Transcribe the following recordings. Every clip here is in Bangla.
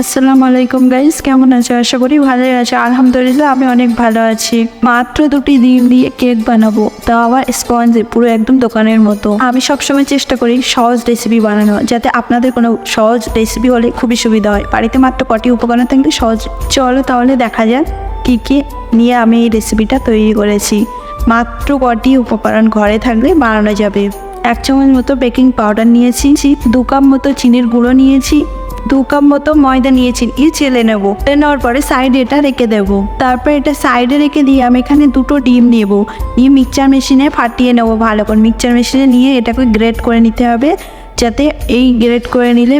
আসসালামু আলাইকুম গাইস, কেমন আছো? আশা করি ভালোই আছো। আলহামদুলিল্লাহ, আমি অনেক ভালো আছি। মাত্র দুটি ডিম দিয়ে কেক বানাবো। তাও আবার স্পঞ্জে পুরো একদম দোকানের মতো। আমি সবসময় চেষ্টা করি সহজ রেসিপি বানানো যাতে আপনাদের কোনো সহজ রেসিপি হলে খুবই সুবিধা হয়। বাড়িতে মাত্র কটি উপকরণ থাকলে সহজ। চলো তাহলে দেখা যাক কী কী নিয়ে আমি এই রেসিপিটা তৈরি করেছি। মাত্র কটি উপকরণ ঘরে থাকলে বানানো যাবে। এক চামচ মতো বেকিং পাউডার নিয়েছি। দু কাপ মতো চিনির গুঁড়ো নিয়েছি। দু কাপ মতো ময়দা নিয়েছি ই চেলে নেব। চেলে নেওয়ার পরে সাইডে এটা রেখে দেবো। তারপর এটা সাইডে রেখে দিয়ে আমি এখানে দুটো ডিম নেব। নিয়ে মিক্সচার মেশিনে ফাটিয়ে নেব ভালো করে। মিক্সচার মেশিনে নিয়ে এটাকে গ্রেট করে নিতে হবে, যাতে এই গ্রেট করে নিলে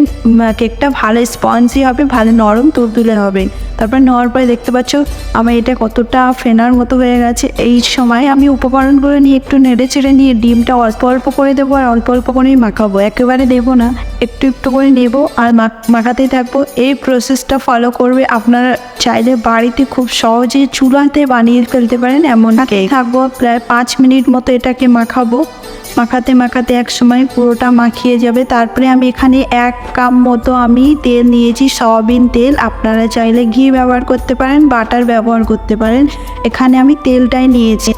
কেকটা ভালো স্পঞ্জি হবে, ভালো নরম তুলতুলে হবে। তারপর নেওয়ার পরে দেখতে পাচ্ছ আমার এটা কতটা ফেনার মতো হয়ে গেছে। এই সময় আমি উপকরণগুলো নিয়ে একটু নেড়ে চেড়ে নিয়ে ডিমটা অল্প অল্প করে দেবো আর অল্প অল্প করেই মাখাবো। একেবারে দেবো না, একটু একটু করে নেব আর মাখ- মাখাতেই থাকব। এই প্রসেসটা ফলো করবে আপনারা চাইলে বাড়িতে খুব সহজেই চুলাতে বানিয়ে ফেলতে পারেন, এমন থাকব প্রায় পাঁচ মিনিট মতো এটাকে মাখাবো। মাখাতে মাখাতে এক সময় পুরোটা মাখিয়ে যাবে। তারপরে আমি এখানে এক কাপ মতো আমি তেল নিয়েছি, সয়াবিন তেল। আপনারা চাইলে ঘি ব্যবহার করতে পারেন, বাটার ব্যবহার করতে পারেন। এখানে আমি তেলটাই নিয়েছি।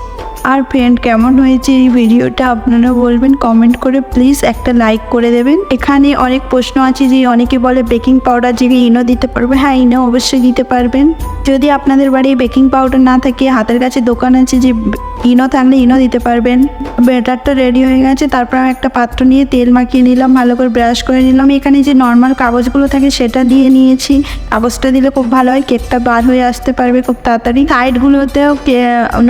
আর ফ্রেন্ড কেমন হয়েছে এই ভিডিওটা আপনারা বলবেন? কমেন্ট করে প্লিজ একটা লাইক করে দেবেন। এখানে অনেক প্রশ্ন আছে যে, অনেকে বলে বেকিং পাউডার যে ইনো দিতে পারবে। হ্যাঁ ইনো অবশ্যই দিতে পারবেন। যদি আপনাদের বাড়ি বেকিং পাউডার না থাকে, হাতের কাছে দোকান আছে যে, ইনো থাকলে ইনো দিতে পারবেন। ব্যাটারটা রেডি হয়ে গেছে, তারপর আমি একটা পাত্র নিয়ে তেল মাখিয়ে নিলাম, ভালো করে ব্রাশ করে নিলাম। এখানে যে নর্মাল কাগজগুলো থাকে সেটা দিয়ে নিয়েছি। কাগজটা দিলে খুব ভালো হয়, কেকটা বার হয়ে আসতে পারবে খুব তাড়াতাড়ি। সাইডগুলোতেও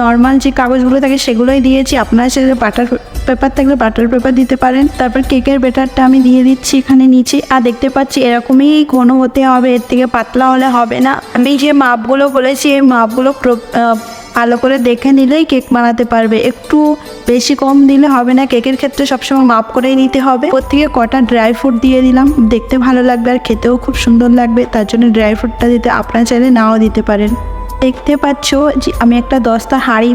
নর্মাল যে কাগজগুলো থাকে সেগুলোই দিয়েছি। আপনারা সেটা বাটার পেপার থাকলে বাটার পেপার দিতে পারেন। তারপর কেকের বেটারটা আমি দিয়ে দিচ্ছি এখানে নিচে। আর দেখতে পাচ্ছি এরকমই ঘন হতে হবে, এর থেকে পাতলা হলে হবে না। আমি যে মাপগুলো বলেছি, এই মাপগুলো ভালো করে দেখে নিলেই কেক বানাতে পারবে। একটু বেশি কম দিলে হবে না, কেকের ক্ষেত্রে সবসময় মাপ করেই নিতে হবে। ওর থেকে কটা ড্রাই ফ্রুট দিয়ে দিলাম, দেখতে ভালো লাগবে আর খেতেও খুব সুন্দর লাগবে, তার জন্য ড্রাই ফ্রুটটা দিতে আপনার চাইলে নাও দিতে পারেন। দেখতে পাচ্ছ যে আমি একটা দশটা হাঁড়ি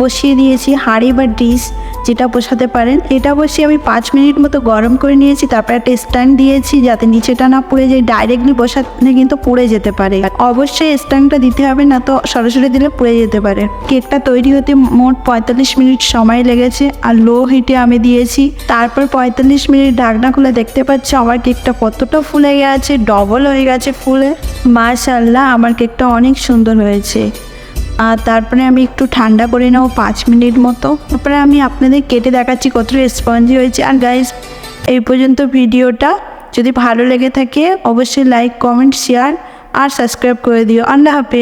বসিয়ে দিয়েছি, হাঁড়ি বা ডিশ। যেটা বসাতে পারেন, এটা বসিয়ে আমি পাঁচ মিনিট মতো গরম করে নিয়েছি, তারপর একটা স্ট্যান্ড দিয়েছি যাতে নিচেটা না পুড়ে যায় ডাইরেক্টলি বসাতে কিন্তু পুড়ে যেতে পারে। অবশ্যই স্ট্যান্ডটা দিতে হবে না তো সরাসরি দিলে পুড়ে যেতে পারে। কেকটা তৈরি হতে মোট পঁয়তাল্লিশ মিনিট সময় লেগেছে আর লো হিটে আমি দিয়েছি। তারপর পঁয়তাল্লিশ মিনিট ঢাকনা খুলে দেখতে পাচ্ছি আমার কেকটা কতটা ফুলে গেছে ডবল হয়ে গেছে ফুলে। মাশাল্লাহ আমার কেকটা অনেক সুন্দর হয়েছে। আর তারপরে আমি একটু ঠান্ডা করে নেব পাঁচ মিনিট মতো। তারপরে আমি আপনাদের কেটে দেখাচ্ছি কতটা স্পঞ্জি হয়েছে। আর গাইস এই পর্যন্ত ভিডিওটা যদি ভালো লেগে থাকে, অবশ্যই লাইক কমেন্ট শেয়ার আর সাবস্ক্রাইব করে দিও। আল্লাহ হাফেজ।